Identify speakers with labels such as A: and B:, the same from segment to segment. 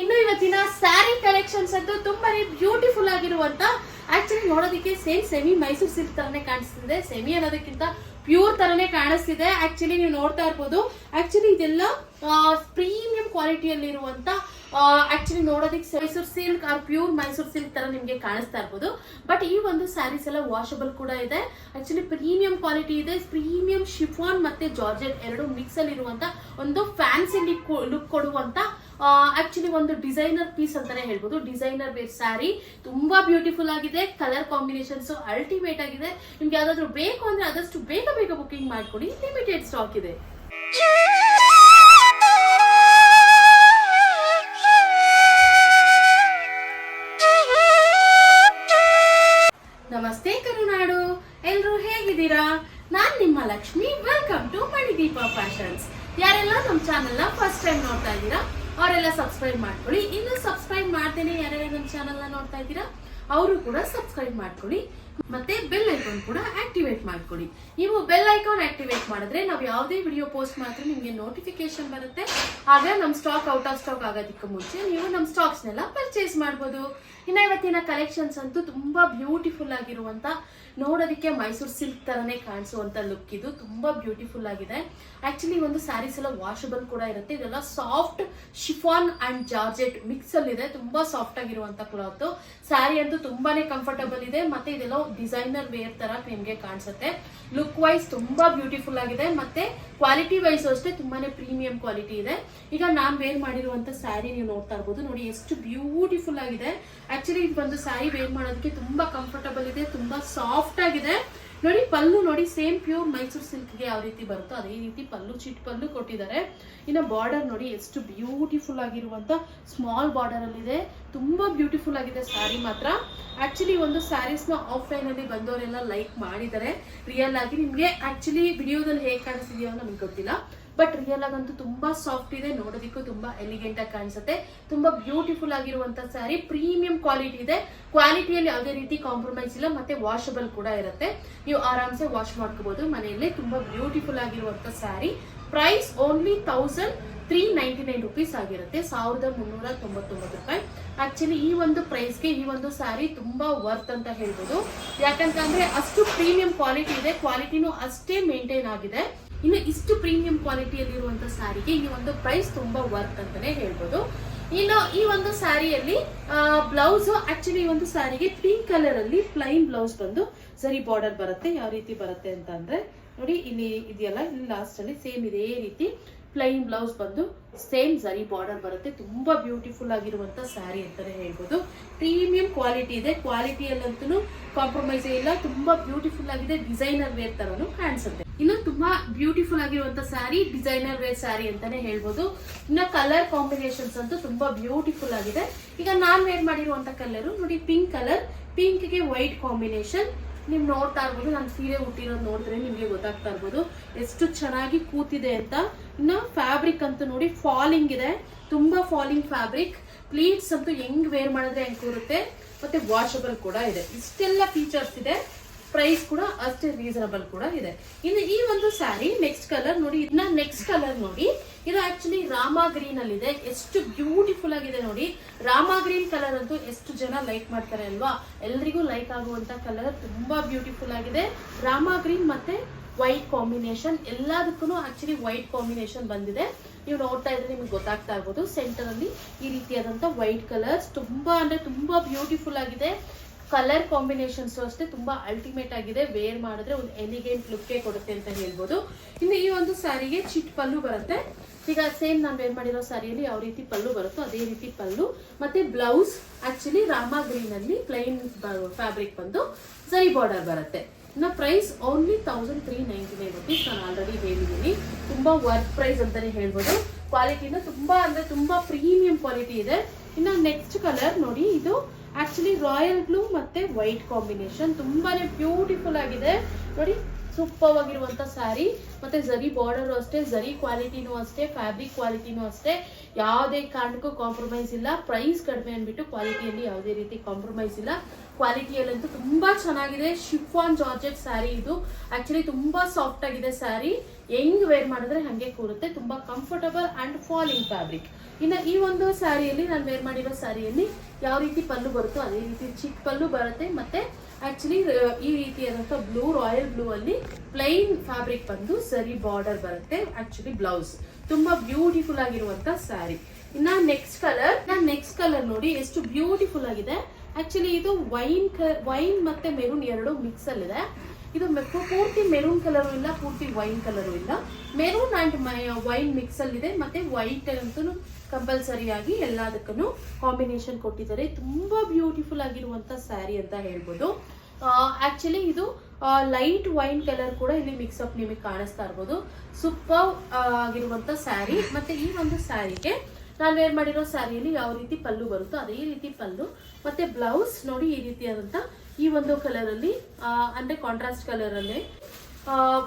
A: ಇನ್ನು ಇವತ್ತಿನ ಸ್ಯಾರಿ ಕಲೆಕ್ಷನ್ಸ್ ಅಂತೂ ತುಂಬಾನೇ ಬ್ಯೂಟಿಫುಲ್ ಆಗಿರುವಂತ ಆಕ್ಚುಲಿ ನೋಡೋದಕ್ಕೆ ಸೇಮ್ ಸೆಮಿ ಮೈಸೂರು ಸಿಲ್ಕ್ ತರನೇ ಕಾಣಿಸ್ತಿದೆ. ಸೆಮಿ ಅನ್ನೋದಕ್ಕಿಂತ ಪ್ಯೂರ್ ತರನೇ ಕಾಣಿಸ್ತಿದೆ. ಆಕ್ಚುಲಿ ನೀವು ನೋಡ್ತಾ ಇರ್ಬೋದು. ಆಕ್ಚುಲಿ ಇದೆಲ್ಲ ಪ್ರೀಮಿಯಂ ಕ್ವಾಲಿಟಿಯಲ್ಲಿರುವಂತ ಆಕ್ಚುಲಿ ನೋಡೋದಕ್ಕೆ Mysuru silk or pure Mysuru silk ತರ ನಿಮ್ಗೆ ಕಾಣಿಸ್ತಾ ಇರ್ಬೋದು. ಬಟ್ ಈ ಒಂದು ಸ್ಯಾರೀಸ್ ಎಲ್ಲ ವಾಷಬಲ್ ಕೂಡ ಇದೆ. ಆಕ್ಚುಲಿ ಪ್ರೀಮಿಯಂ ಕ್ವಾಲಿಟಿ ಇದೆ. ಪ್ರೀಮಿಯಂ ಶಿಫಾನ್ ಮತ್ತೆ ಜಾರ್ಜೆಟ್ ಎರಡು ಮಿಕ್ಸ್ ಅಲ್ಲಿ ಇರುವಂತ ಒಂದು ಫ್ಯಾನ್ಸಿ ಲುಕ್ ಕೊಡುವಂತ ಆಕ್ಚುಲಿ ಒಂದು ಡಿಸೈನರ್ ಪೀಸ್ ಅಂತಾನೆ ಹೇಳ್ಬೋದು. ಡಿಸೈನರ್ ವೇರ್ ಸ್ಯಾರಿ ತುಂಬಾ ಬ್ಯೂಟಿಫುಲ್ ಆಗಿದೆ. ಕಲರ್ ಕಾಂಬಿನೇಷನ್ಸ್ ಅಲ್ಟಿಮೇಟ್ ಆಗಿದೆ. ನಿಮ್ಗೆ ಯಾವ್ದಾದ್ರು ಬೇಕು ಅಂದ್ರೆ ಆದಷ್ಟು ಬೇಗ ಬೇಗ ಬುಕಿಂಗ್ ಮಾಡ್ಕೊಡಿ. ಲಿಮಿಟೆಡ್ ಸ್ಟಾಕ್ ಇದೆ. ನಮಸ್ತೆ ಕರುನಾಡು. ಎಲ್ರು ಹೇಗಿದ್ದೀರಾ? ನಾನ್ ನಿಮ್ಮ Lakshmi. Welcome to Manideepa fashions ಯಾರೆಲ್ಲ ನಮ್ಮ ಚಾನೆಲ್ನ ಫಸ್ಟ್ ಟೈಮ್ ನೋಡ್ತಾ ಇದ್ದೀರಾ ಅವರೆಲ್ಲ ಸಬ್ಸ್ಕ್ರೈಬ್ ಮಾಡ್ಕೊಳ್ಳಿ. ಇನ್ನು ಸಬ್ಸ್ಕ್ರೈಬ್ ಮಾಡ್ತೇನೆ ಯಾರ್ಯಾರು ನಮ್ಮ ಚಾನೆಲ್ನ ನೋಡ್ತಾ ಇದ್ದೀರಾ, ಅವರು ಕೂಡ ಸಬ್ಸ್ಕ್ರೈಬ್ ಮಾಡ್ಕೊಳ್ಳಿ. ಮತ್ತೆ ಬೆಲ್ ಐಕಾನ್ ಕೂಡ ಆಕ್ಟಿವೇಟ್ ಮಾಡ್ಕೊಳ್ಳಿ. ನೀವು ಬೆಲ್ ಐಕಾನ್ ಆಕ್ಟಿವೇಟ್ ಮಾಡಿದ್ರೆ ನಾವು ಯಾವುದೇ ವಿಡಿಯೋ ಪೋಸ್ಟ್ ಮಾಡಿದ್ರೆ ನಿಮಗೆ ನೋಟಿಫಿಕೇಶನ್ ಬರುತ್ತೆ. ಆಗ ನಮ್ಮ ಸ್ಟಾಕ್ ಔಟ್ ಆಫ್ ಸ್ಟಾಕ್ ಆಗೋದಕ್ಕೆ ಮುಂಚೆ ನೀವು ನಮ್ಮ ಸ್ಟಾಕ್ಸ್ನೆಲ್ಲ ಪರ್ಚೇಸ್ ಮಾಡ್ಬೋದು. ಇನ್ನು ಇವತ್ತಿನ ಕಲೆಕ್ಷನ್ಸ್ ಅಂತೂ ತುಂಬ ಬ್ಯೂಟಿಫುಲ್ ಆಗಿರುವಂತ ನೋಡೋದಕ್ಕೆ ಮೈಸೂರು ಸಿಲ್ಕ್ ತರನೇ ಕಾಣಿಸುವಂಥ ಲುಕ್ ಇದು. ತುಂಬಾ ಬ್ಯೂಟಿಫುಲ್ ಆಗಿದೆ. ಆಕ್ಚುಲಿ ಒಂದು ಸ್ಯಾರೀಸ್ ಎಲ್ಲ ವಾಷಬಲ್ ಕೂಡ ಇರುತ್ತೆ. ಇದೆಲ್ಲ soft chiffon and georgette mix ಅಲ್ಲಿ ಇದೆ ತುಂಬಾ ಸಾಫ್ಟ್ ಆಗಿರುವಂತ ಕ್ಲಾತ್ ಸ್ಯಾರಿ ಅಂತೂ ತುಂಬಾನೇ ಕಂಫರ್ಟಬಲ್ ಇದೆ. ಮತ್ತೆ ಇದೆಲ್ಲ ಡಿಸೈನರ್ ವೇರ್ ತರ ನಿಮ್ಗೆ ಕಾಣಿಸುತ್ತೆ. ಲುಕ್ ವೈಸ್ ತುಂಬಾ ಬ್ಯೂಟಿಫುಲ್ ಆಗಿದೆ. ಮತ್ತೆ ಕ್ವಾಲಿಟಿ ವೈಸ್ ಅಷ್ಟೇ ತುಂಬಾನೇ ಪ್ರೀಮಿಯಂ ಕ್ವಾಲಿಟಿ ಇದೆ. ಈಗ ನಾನ್ ವೇರ್ ಮಾಡಿರುವಂತ ಸ್ಯಾರಿ ನೀವು ನೋಡ್ತಾ ಇರ್ಬೋದು. ನೋಡಿ, ಎಷ್ಟು ಬ್ಯೂಟಿಫುಲ್ ಆಗಿದೆ. ಆಕ್ಚುಲಿ ಇದು ಬಂದು ಸ್ಯಾರಿ ವೇರ್ ಮಾಡೋದಕ್ಕೆ ತುಂಬಾ ಕಂಫರ್ಟಬಲ್ ಇದೆ, ತುಂಬಾ ಸಾಫ್ಟ್ ಆಗಿದೆ. ನೋಡಿ, ಪಲ್ಲು ನೋಡಿ, ಸೇಮ್ ಪ್ಯೂರ್ ಮೈಸೂರು ಸಿಲ್ಕ್ಗೆ ಯಾವ ರೀತಿ ಬರುತ್ತೋ ಅದೇ ರೀತಿ ಪಲ್ಲು, ಚಿಟ್ ಪಲ್ಲು ಕೊಟ್ಟಿದ್ದಾರೆ. ಇನ್ನು ಬಾರ್ಡರ್ ನೋಡಿ, ಎಷ್ಟು ಬ್ಯೂಟಿಫುಲ್ ಆಗಿರುವಂತ ಸ್ಮಾಲ್ ಬಾರ್ಡರ್ ಅಲ್ಲಿ ಇದೆ. ತುಂಬಾ ಬ್ಯೂಟಿಫುಲ್ ಆಗಿದೆ ಸ್ಯಾರಿ ಮಾತ್ರ. ಆ್ಯಕ್ಚುಲಿ ಒಂದು ಸ್ಯಾರೀಸ್ನ ಆಫ್ಲೈನ್ ಅಲ್ಲಿ ಬಂದವರೆಲ್ಲ ಲೈಕ್ ಮಾಡಿದ್ದಾರೆ. ರಿಯಲ್ ಆಗಿ ನಿಮಗೆ ಆ್ಯಕ್ಚುಲಿ ವಿಡಿಯೋದಲ್ಲಿ ಹೇಗೆ ಕಾಣಿಸ್ತಿದೆಯೋ ನಮ್ಗೆ ಗೊತ್ತಿಲ್ಲ. ಬಟ್ ರಿಯಲ್ ಆಗಂತೂ ತುಂಬಾ ಸಾಫ್ಟ್ ಇದೆ. ನೋಡೋದಿಕ್ಕೂ ತುಂಬಾ ಎಲಿಗೆಂಟ್ ಆಗಿ ಕಾಣಿಸುತ್ತೆ. ತುಂಬಾ ಬ್ಯೂಟಿಫುಲ್ ಆಗಿರುವಂತ ಸ್ಯಾರಿ ಪ್ರೀಮಿಯಂ ಕ್ವಾಲಿಟಿ ಇದೆ. ಕ್ವಾಲಿಟಿಯಲ್ಲಿ ಯಾವುದೇ ರೀತಿ ಕಾಂಪ್ರಮೈಸ್ ಇಲ್ಲ. ಮತ್ತೆ ವಾಷಬಲ್ ಕೂಡ ಇರುತ್ತೆ. ನೀವು ಆರಾಮ್ಸೆ ವಾಶ್ ಮಾಡ್ಕೋಬಹುದು ಮನೆಯಲ್ಲೇ ತುಂಬಾ ಬ್ಯೂಟಿಫುಲ್ ಆಗಿರುವಂತ saree price only thousand three ninety nine rupees ಆಗಿರುತ್ತೆ. ಸಾವಿರದ ಮುನ್ನೂರ ತೊಂಬತ್ತೊಂಬತ್ತು ರೂಪಾಯಿ. ಆಕ್ಚುಲಿ ಈ ಒಂದು ಪ್ರೈಸ್ಗೆ ಈ ಒಂದು ಸ್ಯಾರಿ ತುಂಬಾ ವರ್ತ್ ಅಂತ ಹೇಳ್ಬೋದು. ಯಾಕಂತಂದ್ರೆ ಅಷ್ಟು ಪ್ರೀಮಿಯಂ ಕ್ವಾಲಿಟಿ ಇದೆ. ಕ್ವಾಲಿಟಿನೂ ಅಷ್ಟೇ ಮೇಂಟೈನ್ ಆಗಿದೆ. ಇನ್ನು ಇಷ್ಟು ಪ್ರೀಮಿಯಂ ಕ್ವಾಲಿಟಿಯಲ್ಲಿರುವಂಥ ಸ್ಯಾರಿಗೆ ಈ ಒಂದು ಪ್ರೈಸ್ ತುಂಬಾ ವರ್ತ್ ಅಂತಾನೆ ಹೇಳ್ಬೋದು. ಇನ್ನು ಈ ಒಂದು ಸ್ಯಾರಿಯಲ್ಲಿ ಬ್ಲೌಸ್ ಆಕ್ಚುಲಿ ಒಂದು ಸ್ಯಾರಿಗೆ ಪಿಂಕ್ ಕಲರ್ ಅಲ್ಲಿ ಪ್ಲೈನ್ ಬ್ಲೌಸ್ ಬಂದು ಸರಿ ಬಾರ್ಡರ್ ಬರುತ್ತೆ, ಯಾವ ರೀತಿ ಬರುತ್ತೆ ಅಂತ ನೋಡಿ, ಇಲ್ಲಿ ಇದೆಯಲ್ಲ, ಇಲ್ಲಿ ಲಾಸ್ಟ್ ಅಲ್ಲಿ ಸೇಮ್ ಇದೇ ರೀತಿ. ಪ್ಲೈನ್ ಬ್ಲೌಸ್ ಬಂದು ಸೇಮ್ ಜರಿ ಬಾರ್ಡರ್ ಬರುತ್ತೆ. ತುಂಬಾ ಬ್ಯೂಟಿಫುಲ್ ಆಗಿರುವಂತ ಸ್ಯಾರಿ ಅಂತಾನೆ ಹೇಳ್ಬೋದು. ಪ್ರೀಮಿಯಂ ಕ್ವಾಲಿಟಿ ಇದೆ. ಕ್ವಾಲಿಟಿಯಲ್ಲಂತೂ ಕಾಂಪ್ರಮೈಸ್ ಇಲ್ಲ. ತುಂಬಾ ಬ್ಯೂಟಿಫುಲ್ ಆಗಿದೆ. ಡಿಸೈನರ್ ವೇರ್ ತರನು ಕಾಣಿಸುತ್ತೆ. ಇನ್ನು ತುಂಬಾ ಬ್ಯೂಟಿಫುಲ್ ಆಗಿರುವಂತ ಸ್ಯಾರಿ ಡಿಸೈನರ್ ವೇರ್ ಸ್ಯಾರಿ ಅಂತಾನೆ ಹೇಳ್ಬೋದು. ಇನ್ನು ಕಲರ್ ಕಾಂಬಿನೇಷನ್ಸ್ ಅಂತೂ ತುಂಬಾ ಬ್ಯೂಟಿಫುಲ್ ಆಗಿದೆ. ಈಗ ನಾನ್ ವೇರ್ ಮಾಡಿರುವಂತ ಕಲರ್ ನೋಡಿ ಪಿಂಕ್ ಕಲರ್ ಪಿಂಕ್ಗೆ ವೈಟ್ ಕಾಂಬಿನೇಷನ್ ನೀವು ನೋಡ್ತಾ ಇರ್ಬೋದು, ನಾನು ಸೀರೆ ಹುಟ್ಟಿರೋದು ನೋಡಿದ್ರೆ ನಿಮಗೆ ಗೊತ್ತಾಗ್ತಾ ಇರ್ಬೋದು. ಎಷ್ಟು ಚೆನ್ನಾಗಿ ಕೂತಿದೆ ಅಂತ. ಇನ್ನು ಫ್ಯಾಬ್ರಿಕ್ ಅಂತ ನೋಡಿ ಫಾಲಿಂಗ್ ಇದೆ. ತುಂಬಾ ಫಾಲಿಂಗ್ ಫ್ಯಾಬ್ರಿಕ್ ಪ್ಲೀಟ್ಸ್ ಅಂತೂ ಹೆಂಗ್ ವೇರ್ ಮಾಡಿದ್ರೆ ಹೆಂಗ್ ಕೂರುತ್ತೆ. ಮತ್ತೆ ವಾಷಬಲ್ ಕೂಡ ಇದೆ. ಇಷ್ಟೆಲ್ಲ ಫೀಚರ್ಸ್ ಇದೆ. ಪ್ರೈಸ್ ಕೂಡ ಅಷ್ಟೇ ರೀಸನಬಲ್ ಕೂಡ ಇದೆ. ಇನ್ನು ಈ ಒಂದು ಸ್ಯಾರಿ ನೆಕ್ಸ್ಟ್ ಕಲರ್ ನೋಡಿ ಇದನ್ನ ನೆಕ್ಸ್ಟ್ ಕಲರ್ ನೋಡಿ, ಇದು ಆಕ್ಚುಲಿ ರಾಮಾ ಗ್ರೀನ್ ಅಲ್ಲಿ ಇದೆ ಎಷ್ಟು ಬ್ಯೂಟಿಫುಲ್ ಆಗಿದೆ ನೋಡಿ. ರಾಮಾ ಗ್ರೀನ್ ಕಲರ್ ಅಂತೂ ಎಷ್ಟು ಜನ ಲೈಕ್ ಮಾಡ್ತಾರೆ ಅಲ್ವಾ? ಎಲ್ರಿಗೂ ಲೈಕ್ ಆಗುವಂತ ಕಲರ್ ತುಂಬಾ ಬ್ಯೂಟಿಫುಲ್ ಆಗಿದೆ. ರಾಮಾ ಗ್ರೀನ್ ಮತ್ತೆ ವೈಟ್ ಕಾಂಬಿನೇಷನ್ ಎಲ್ಲದಕ್ಕೂ ಆಕ್ಚುಲಿ ವೈಟ್ ಕಾಂಬಿನೇಷನ್ ಬಂದಿದೆ. ನೀವು ನೋಡ್ತಾ ಇದ್ರೆ ನಿಮ್ಗೆ ಗೊತ್ತಾಗ್ತಾ ಇರ್ಬೋದು ಸೆಂಟರ್ ಅಲ್ಲಿ ಈ ರೀತಿಯಾದಂತ ವೈಟ್ ಕಲರ್ಸ್ ತುಂಬಾ ಅಂದ್ರೆ ತುಂಬಾ ಬ್ಯೂಟಿಫುಲ್ ಆಗಿದೆ. ಕಲರ್ ಕಾಂಬಿನೇಷನ್ಸ್ ಅಷ್ಟೇ ತುಂಬಾ ಅಲ್ಟಿಮೇಟ್ ಆಗಿದೆ. ವೇರ್ ಮಾಡಿದ್ರೆ ಒಂದು ಎಲಿಗೆಂಟ್ ಲುಕ್ ಕೊಡುತ್ತೆ ಅಂತ ಹೇಳ್ಬೋದು. ಇನ್ನು ಈ ಒಂದು ಸ್ಯಾರಿಗೆ ಚಿಟ್ ಪಲ್ಲು ಬರುತ್ತೆ. ಈಗ ಸೇಮ್ ನಾನು ವೇರ್ ಮಾಡಿರೋ ಸ್ಯಾರಿಯಲ್ಲಿ ಯಾವ ರೀತಿ ಪಲ್ಲು ಬರುತ್ತೋ ಅದೇ ರೀತಿ ಪಲ್ಲು. ಮತ್ತೆ ಬ್ಲೌಸ್ ಆಕ್ಚುಲಿ ರಾಮಾ ಗ್ರೀನ್ ಅಲ್ಲಿ ಪ್ಲೈನ್ ಫ್ಯಾಬ್ರಿಕ್ ಬಂದು ಸರಿ ಬಾರ್ಡರ್ ಬರುತ್ತೆ. ಇನ್ನು price only thousand three ninety nine rupees ನಾನು ಆಲ್ರೆಡಿ ಹೇಳಿದ್ದೀನಿ. ತುಂಬ ವರ್ಕ್ ಪ್ರೈಸ್ ಅಂತಲೇ ಹೇಳ್ಬೋದು. ಕ್ವಾಲಿಟಿನ ತುಂಬಾ ಅಂದ್ರೆ ತುಂಬಾ ಪ್ರೀಮಿಯಂ ಕ್ವಾಲಿಟಿ ಇದೆ. ಇನ್ನು ನೆಕ್ಸ್ಟ್ ಕಲರ್ ನೋಡಿ, ಇದು ಆಕ್ಚುಲಿ ರಾಯಲ್ ಬ್ಲೂ ಮತ್ತೆ ವೈಟ್ ಕಾಂಬಿನೇಷನ್ ತುಂಬಾನೇ ಬ್ಯೂಟಿಫುಲ್ ಆಗಿದೆ. ನೋಡಿ ಸೂಪರ್ ಆಗಿರುವಂತ ಸ್ಯಾರಿ ಮತ್ತೆ ಝರಿ ಬಾರ್ಡರ್ ಅಷ್ಟೇ ಝರಿ ಕ್ವಾಲಿಟಿನೂ ಅಷ್ಟೇ ಫ್ಯಾಬ್ರಿಕ್ ಕ್ವಾಲಿಟಿನೂ ಅಷ್ಟೇ, ಯಾವುದೇ ಕಾರಣಕ್ಕೂ ಕಾಂಪ್ರಮೈಸ್ ಇಲ್ಲ. ಪ್ರೈಸ್ ಕಡಿಮೆ ಅಂದ್ಬಿಟ್ಟು ಕ್ವಾಲಿಟಿಯಲ್ಲಿ ಯಾವುದೇ ರೀತಿ ಕಾಂಪ್ರಮೈಸ್ ಇಲ್ಲ. ಕ್ವಾಲಿಟಿಯಲ್ಲಂತೂ ತುಂಬಾ ಚೆನ್ನಾಗಿದೆ. ಶಿಫಾನ್ ಜಾರ್ಜೆಟ್ ಸ್ಯಾರಿ ಇದು. ಆ್ಯಕ್ಚುಲಿ ತುಂಬಾ ಸಾಫ್ಟ್ ಆಗಿದೆ ಸ್ಯಾರಿ ಹೆಂಗ್ ವೇರ್ ಮಾಡಿದ್ರೆ ಹಂಗೆ ಕೂರುತ್ತೆ. ತುಂಬಾ ಕಂಫರ್ಟಬಲ್ ಅಂಡ್ ಫಾಲಿಂಗ್ ಫ್ಯಾಬ್ರಿಕ್ ಇನ್ನು ಈ ಒಂದು ಸ್ಯಾರಿಯಲ್ಲಿ ನಾನು ವೇರ್ ಮಾಡಿರೋ ಸ್ಯಾರಿಯಲ್ಲಿ ಯಾವ ರೀತಿ ಪಲ್ಲು ಬರುತ್ತೋ ಅದೇ ರೀತಿ ಚಿಕ್ಕ ಪಲ್ಲು ಬರುತ್ತೆ. ಮತ್ತೆ ಆಕ್ಚುಲಿ ಈ ರೀತಿಯಾದಂಥ ಬ್ಲೂ ರಾಯಲ್ ಬ್ಲೂ ಅಲ್ಲಿ ಪ್ಲೈನ್ ಫ್ಯಾಬ್ರಿಕ್ ಬಂದು ಸರಿ ಬಾರ್ಡರ್ ಬರುತ್ತೆ. ಆಕ್ಚುಲಿ ಬ್ಲೌಸ್ ತುಂಬಾ ಬ್ಯೂಟಿಫುಲ್ ಆಗಿರುವಂತ ಸ್ಯಾರಿ ಇನ್ನ ನೆಕ್ಸ್ಟ್ ಕಲರ್ ನಾನು ನೆಕ್ಸ್ಟ್ ಕಲರ್ ನೋಡಿ ಎಷ್ಟು ಬ್ಯೂಟಿಫುಲ್ ಆಗಿದೆ. ಆಕ್ಚುಲಿ ಇದು ವೈನ್ ವೈನ್ ಮತ್ತೆ ಮೆರೂನ್ ಎರಡು ಮಿಕ್ಸ್ ಅಲ್ಲಿದೆ. ಮೆ- ಪೂರ್ತಿ ಮೆರೂನ್ ಕಲರು ಇಲ್ಲ, ಪೂರ್ತಿ ವೈನ್ ಕಲರು ಇಲ್ಲ. ಮೆರೂನ್ ಅಂಡ್ ವೈನ್ ಮಿಕ್ಸ್ ಅಲ್ಲಿದೆ. ಮತ್ತೆ ವೈಟ್ ಅಂತೂ ಕಂಪಲ್ಸರಿ ಆಗಿ ಎಲ್ಲದಕ್ಕೂ ಕಾಂಬಿನೇಷನ್ ಕೊಟ್ಟಿದ್ದಾರೆ. ತುಂಬಾ ಬ್ಯೂಟಿಫುಲ್ ಆಗಿರುವಂತ ಸ್ಯಾರಿ ಅಂತ ಹೇಳ್ಬೋದು. ಆಕ್ಚುಲಿ ಇದು ಲೈಟ್ ವೈನ್ ಕಲರ್ ಕೂಡ ಇಲ್ಲಿ ಮಿಕ್ಸ್ ಅಪ್ ನಿಮಗೆ ಕಾಣಿಸ್ತಾ ಇರ್ಬೋದು. ಸೂಪರ್ ಆಗಿರುವಂತ ಸ್ಯಾರಿ ಮತ್ತೆ ಈ ಒಂದು ಸ್ಯಾರಿಗೆ ನಾನು ವೇರ್ ಮಾಡಿರೋ ಸ್ಯಾರಿಯಲ್ಲಿ ಯಾವ ರೀತಿ ಪಲ್ಲು ಬರುತ್ತೋ ಅದೇ ರೀತಿ ಪಲ್ಲು, ಮತ್ತೆ ಬ್ಲೌಸ್ ನೋಡಿ ಈ ರೀತಿಯಾದಂತ ಈ ಒಂದು ಕಲರ್ ಅಲ್ಲಿ ಅಂದ್ರೆ ಕಾಂಟ್ರಾಸ್ಟ್ ಕಲರ್ ಅಲ್ಲಿ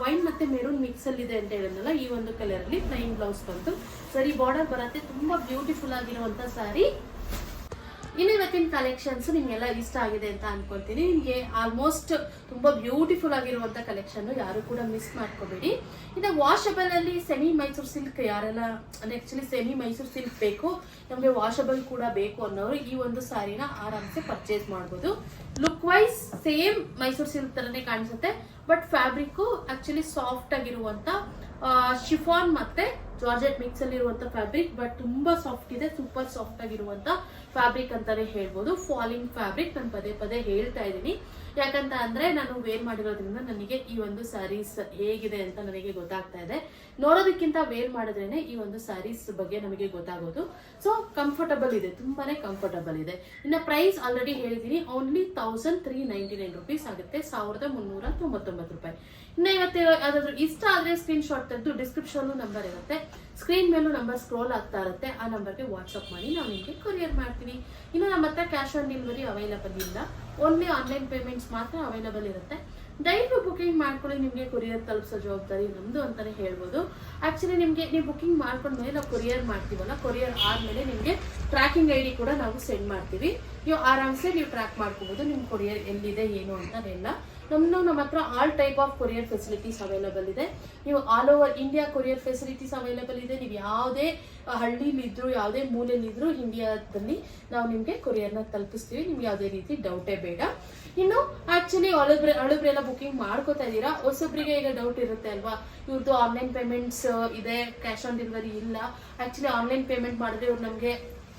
A: ವೈನ್ ಮತ್ತೆ ಮೆರೂನ್ ಮಿಕ್ಸ್ ಅಲ್ಲಿ ಇದೆ ಅಂತ ಹೇಳಿದ್ನಲ್ಲ, ಈ ಒಂದು ಕಲರ್ ಅಲ್ಲಿ ಪ್ಲೈನ್ ಬ್ಲೌಸ್ ಬಂತು. ಸರಿ ಬಾರ್ಡರ್ ಬರುತ್ತೆ. ತುಂಬಾ ಬ್ಯೂಟಿಫುಲ್ ಆಗಿರುವಂತ ಸ್ಯಾರಿ ಇನ್ನು ಇವತ್ತಿನ ಕಲೆಕ್ಷನ್ಸ್ ನಿಮ್ಗೆಲ್ಲ ಇಷ್ಟ ಆಗಿದೆ ಅಂತ ಅನ್ಕೊಳ್ತೀನಿ. ನಿಮಗೆ ಆಲ್ಮೋಸ್ಟ್ ತುಂಬಾ ಬ್ಯೂಟಿಫುಲ್ ಆಗಿರುವಂತ ಕಲೆಕ್ಷನ್ ಯಾರು ಕೂಡ ಮಿಸ್ ಮಾಡ್ಕೋಬೇಡಿ. ಇನ್ನು ವಾಷಬಲ್ ಅಲ್ಲಿ ಸೆಮಿ ಮೈಸೂರು ಸಿಲ್ಕ್ ಯಾರೆಲ್ಲ, ಅಂದ್ರೆ ಆಕ್ಚುಲಿ ಸೆಮಿ ಮೈಸೂರು ಸಿಲ್ಕ್ ಬೇಕು, ನಮಗೆ ವಾಷಬಲ್ ಕೂಡ ಬೇಕು ಅನ್ನೋರು ಈ ಒಂದು ಸಾರಿನ ಆರಾಮ್ಸೆ ಪರ್ಚೇಸ್ ಮಾಡ್ಬೋದು. Look wise same Mysuru silk ತರನೇ ಕಾಣಿಸುತ್ತೆ ಬಟ್ ಫ್ಯಾಬ್ರಿಕ್ ಆಕ್ಚುಲಿ ಸಾಫ್ಟ್ ಆಗಿರುವಂತ ಶಿಫಾನ್ ಮತ್ತೆ ಜಾರ್ಜೆಟ್ ಮಿಕ್ಸ್ ಅಲ್ಲಿ ಇರುವಂತ ಫ್ಯಾಬ್ರಿಕ್ ಬಟ್ ತುಂಬಾ ಸಾಫ್ಟ್ ಇದೆ ಸೂಪರ್ ಸಾಫ್ಟ್ ಆಗಿರುವಂತ ಫ್ಯಾಬ್ರಿಕ್ ಅಂತಾನೆ ಹೇಳ್ಬೋದು. ಫಾಲಿಂಗ್ ಫ್ಯಾಬ್ರಿಕ್ ನಾನು ಪದೇ ಪದೇ ಹೇಳ್ತಾ ಇದ್ದೀನಿ. ಯಾಕಂತ ಅಂದ್ರೆ ನಾನು ವೇರ್ ಮಾಡಿರೋದ್ರಿಂದ ನನಗೆ ಈ ಒಂದು ಸ್ಯಾರೀಸ್ ಹೇಗಿದೆ ಅಂತ ನನಗೆ ಗೊತ್ತಾಗ್ತಾ ಇದೆ. ನೋಡೋದಕ್ಕಿಂತ ವೇರ್ ಮಾಡಿದ್ರೇನೆ ಈ ಒಂದು ಸ್ಯಾರೀಸ್ ಬಗ್ಗೆ ನಮಗೆ ಗೊತ್ತಾಗೋದು. ಸೊ ಕಂಫರ್ಟಬಲ್ ಇದೆ. ತುಂಬಾನೇ ಕಂಫರ್ಟಬಲ್ ಇದೆ. ಇನ್ನ ಪ್ರೈಸ್ ಆಲ್ರೆಡಿ ಹೇಳಿದೀನಿ only thousand three ninety nine rupees ಆಗುತ್ತೆ. ಸಾವಿರದ ಮುನ್ನೂರ ತೊಂಬತ್ತೊಂಬತ್ತು ರೂಪಾಯಿ. ಇನ್ನ ಇವತ್ತು ಯಾವ್ದಾದ್ರು ಇಷ್ಟ ಆದ್ರೆ ಸ್ಕ್ರೀನ್ ಶಾಟ್ ತೆಗೆದು ಡಿಸ್ಕ್ರಿಪ್ಷನ್ ನಂಬರ್ ಇರುತ್ತೆ. ಸ್ಕ್ರೀನ್ ಮೇಲೂ ನಂಬರ್ ಸ್ಕ್ರೋಲ್ ಆಗ್ತಾ ಇರುತ್ತೆ, ಆ ನಂಬರ್ಗೆ ವಾಟ್ಸಪ್ ಮಾಡಿ ನಾವು ನಿಮಗೆ ಕೊರಿಯರ್ ಮಾಡ್ತೀವಿ. ಇನ್ನು ನಮ್ಮ ಹತ್ರ ಕ್ಯಾಶ್ ಆನ್ ಡೆಲಿವರಿ ಅವೈಲಬಲ್ ಇಲ್ಲ. ಓನ್ಲಿ ಆನ್ಲೈನ್ ಪೇಮೆಂಟ್ಸ್ ಮಾತ್ರ ಅವೈಲಬಲ್ ಇರುತ್ತೆ. ದಯವಿಟ್ಟು ಬುಕಿಂಗ್ ಮಾಡ್ಕೊಳ್ಳಿ, ನಿಮಗೆ ಕೊರಿಯರ್ ತಲುಪಿಸೋ ಜವಾಬ್ದಾರಿ ನಮ್ಮದು ಅಂತಲೇ ಹೇಳ್ಬೋದು. ಆ್ಯಕ್ಚುಲಿ ನಿಮಗೆ, ನೀವು ಬುಕಿಂಗ್ ಮಾಡ್ಕೊಂಡ್ಮೇಲೆ ನಾವು ಕೊರಿಯರ್ ಮಾಡ್ತೀವಲ್ಲ ಕೊರಿಯರ್ ಆದಮೇಲೆ ನಿಮಗೆ ಟ್ರ್ಯಾಕಿಂಗ್ ಐ ಡಿ ಕೂಡ ನಾವು ಸೆಂಡ್ ಮಾಡ್ತೀವಿ. ನೀವು ಆರಾಮ್ಸೆ ನೀವು ಟ್ರ್ಯಾಕ್ ಮಾಡ್ಕೋಬೋದು ನಿಮ್ಮ ಕೊರಿಯರ್ ಎಲ್ಲಿದೆ, ಏನು ಅಂತ ಎಲ್ಲ ನಮ್ಮನ್ನು ನಮ್ಮ ಹತ್ರ all type of courier facilities available ಇದೆ. ನೀವು all over India courier facilities available ಇದೆ. ನೀವು ಯಾವುದೇ ಹಳ್ಳಿಲಿದ್ರು, ಯಾವುದೇ ಮೂಲೆಯಲ್ಲಿದ್ದರೂ ಇಂಡಿಯಾದಲ್ಲಿ ನಾವು ನಿಮಗೆ ಕೊರಿಯರ್ನ ತಲುಪಿಸ್ತೀವಿ. ನಿಮ್ಗೆ ಯಾವುದೇ ರೀತಿ ಡೌಟೇ ಬೇಡ. ಇನ್ನು ಆಕ್ಚುಲಿ ಒಳಬ್ರೆ ಒಳಬ್ರೆಲ್ಲ ಬುಕ್ಕಿಂಗ್ ಮಾಡ್ಕೋತಾ ಇದ್ದೀರಾ? ಹೊಸೊಬ್ಬರಿಗೆ ಈಗ ಡೌಟ್ ಇರುತ್ತೆ ಅಲ್ವಾ? ಇವ್ರದ್ದು ಆನ್ಲೈನ್ ಪೇಮೆಂಟ್ಸ್ ಇದೆ ಕ್ಯಾಶ್ ಆನ್ ಡೆಲಿವರಿ ಇಲ್ಲ. ಆಕ್ಚುಲಿ ಆನ್ಲೈನ್ ಪೇಮೆಂಟ್ ಮಾಡಿದ್ರೆ ಇವ್ರು ನಮಗೆ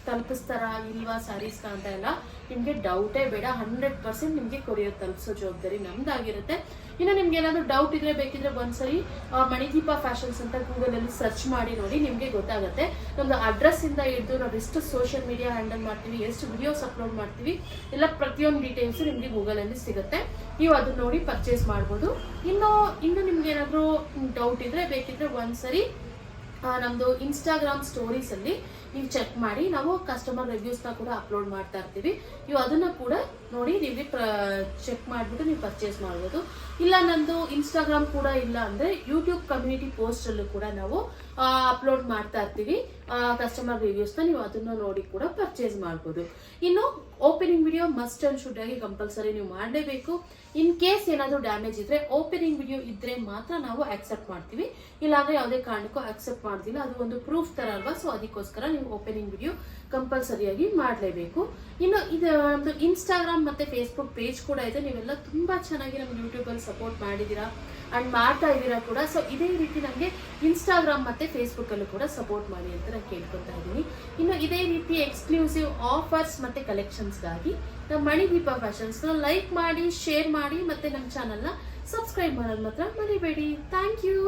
A: ತಲುಪಿಸ್ತಾರಾ ಇಲ್ವಾ ಸಾರೀಸ್ ಅಂತ ಎಲ್ಲ ನಿಮಗೆ ಡೌಟೇ ಬೇಡ. ಹಂಡ್ರೆಡ್ ಪರ್ಸೆಂಟ್ ನಿಮಗೆ ಕೊರಿಯರ್ ತಲುಪಿಸೋ ಜವಾಬ್ದಾರಿ ನಮ್ದಾಗಿರುತ್ತೆ. ಇನ್ನು ನಿಮ್ಗೆ ಏನಾದರೂ ಡೌಟ್ ಇದ್ರೆ ಬೇಕಿದ್ರೆ ಒಂದ್ಸರಿ ಮಣಿದೀಪ ಫ್ಯಾಷನ್ಸ್ ಅಂತ ಗೂಗಲ್ ಅಲ್ಲಿ ಸರ್ಚ್ ಮಾಡಿ ನೋಡಿ ನಿಮಗೆ ಗೊತ್ತಾಗುತ್ತೆ. ನಮ್ದು ಅಡ್ರೆಸ್ ಇಂದ ಹಿಡಿದು ನಾವು ಎಷ್ಟು ಸೋಷಿಯಲ್ ಮೀಡಿಯಾ ಹ್ಯಾಂಡಲ್ ಮಾಡ್ತೀವಿ, ಎಷ್ಟು ವಿಡಿಯೋಸ್ ಅಪ್ಲೋಡ್ ಮಾಡ್ತೀವಿ, ಎಲ್ಲ ಪ್ರತಿಯೊಂದು ಡೀಟೇಲ್ಸ್ ನಿಮಗೆ ಗೂಗಲ್ ಅಲ್ಲಿ ಸಿಗುತ್ತೆ. ನೀವು ಅದನ್ನ ನೋಡಿ ಪರ್ಚೇಸ್ ಮಾಡ್ಬೋದು. ಇನ್ನು ಇನ್ನು ನಿಮ್ಗೆ ಏನಾದರೂ ಡೌಟ್ ಇದ್ರೆ ಬೇಕಿದ್ರೆ ಒಂದ್ಸರಿ ನಮ್ಮದು ಇನ್ಸ್ಟಾಗ್ರಾಮ್ ಸ್ಟೋರೀಸ್ ಅಲ್ಲಿ ನೀವು ಚೆಕ್ ಮಾಡಿ, ನಾವು ಕಸ್ಟಮರ್ ರಿವ್ಯೂಸ್ನ ಕೂಡ ಅಪ್ಲೋಡ್ ಮಾಡ್ತಾ ಇರ್ತೀವಿ. ನೀವು ಅದನ್ನ ಕೂಡ ನೋಡಿ, ನೀವು ಚೆಕ್ ಮಾಡಿಬಿಟ್ಟು ನೀವು ಪರ್ಚೇಸ್ ಮಾಡ್ಬೋದು. ಇಲ್ಲ ನಂದು ಇನ್ಸ್ಟಾಗ್ರಾಮ್ ಕೂಡ ಇಲ್ಲ ಅಂದ್ರೆ ಯೂಟ್ಯೂಬ್ ಕಮ್ಯುನಿಟಿ ಪೋಸ್ಟಲ್ಲೂ ಕೂಡ ನಾವು ಅಪ್ಲೋಡ್ ಮಾಡ್ತಾ ಇರ್ತೀವಿ. ಕಸ್ಟಮರ್ ರಿವ್ಯೂಸ್ನ ನೀವು ಅದನ್ನ ನೋಡಿ ಕೂಡ ಪರ್ಚೇಸ್ ಮಾಡ್ಬೋದು. ಇನ್ನು opening video must and should ಆಗಿ ಕಂಪಲ್ಸರಿ ನೀವು ಮಾಡಲೇಬೇಕು. ಇನ್ ಕೇಸ್ ಏನಾದರೂ ಡ್ಯಾಮೇಜ್ ಇದ್ರೆ ಓಪನಿಂಗ್ ವಿಡಿಯೋ ಇದ್ರೆ ಮಾತ್ರ ನಾವು ಆಕ್ಸೆಪ್ಟ್ ಮಾಡ್ತೀವಿ. ಇಲ್ಲಾಂದ್ರೆ ಯಾವುದೇ ಕಾರಣಕ್ಕೂ ಆಕ್ಸೆಪ್ಟ್ ಮಾಡ್ತಿಲ್ಲ. ಅದು ಒಂದು ಪ್ರೂಫ್ ತರ ಅಲ್ವಾ? ಸೊ ಅದಕ್ಕೋಸ್ಕರ ಓಪನಿಂಗ್ ವಿಡಿಯೋ ಕಂಪಲ್ಸರಿಯಾಗಿ ಮಾಡಲೇಬೇಕು. ಇನ್ನು ಇದು ನಮ್ಮದು ಇನ್ಸ್ಟಾಗ್ರಾಮ್ ಮತ್ತು ಫೇಸ್ಬುಕ್ ಪೇಜ್ ಕೂಡ ಇದೆ. ನೀವೆಲ್ಲ ತುಂಬ ಚೆನ್ನಾಗಿ ನಮ್ಮ ಯೂಟ್ಯೂಬಲ್ಲಿ ಸಪೋರ್ಟ್ ಮಾಡಿದ್ದೀರಾ ಆ್ಯಂಡ್ ಮಾಡ್ತಾ ಇದ್ದೀರಾ ಕೂಡ. ಸೊ ಇದೇ ರೀತಿ ನನಗೆ ಇನ್ಸ್ಟಾಗ್ರಾಮ್ ಮತ್ತು ಫೇಸ್ಬುಕ್ಕಲ್ಲೂ ಕೂಡ ಸಪೋರ್ಟ್ ಮಾಡಿ ಅಂತ ನಾನು ಕೇಳ್ಕೊತಾ ಇದ್ದೀನಿ. ಇನ್ನು ಇದೇ ರೀತಿ ಎಕ್ಸ್ಕ್ಲೂಸಿವ್ ಆಫರ್ಸ್ ಮತ್ತು ಕಲೆಕ್ಷನ್ಸ್ಗಾಗಿ ನಮ್ಮ ಮಣಿದೀಪ ಫ್ಯಾಷನ್ಸ್ನ ಲೈಕ್ ಮಾಡಿ ಶೇರ್ ಮಾಡಿ ಮತ್ತೆ ನಮ್ಮ ಚಾನಲ್ನ ಸಬ್ಸ್ಕ್ರೈಬ್ ಮಾಡೋದು ಮಾತ್ರ ಮರಿಬೇಡಿ. Thank you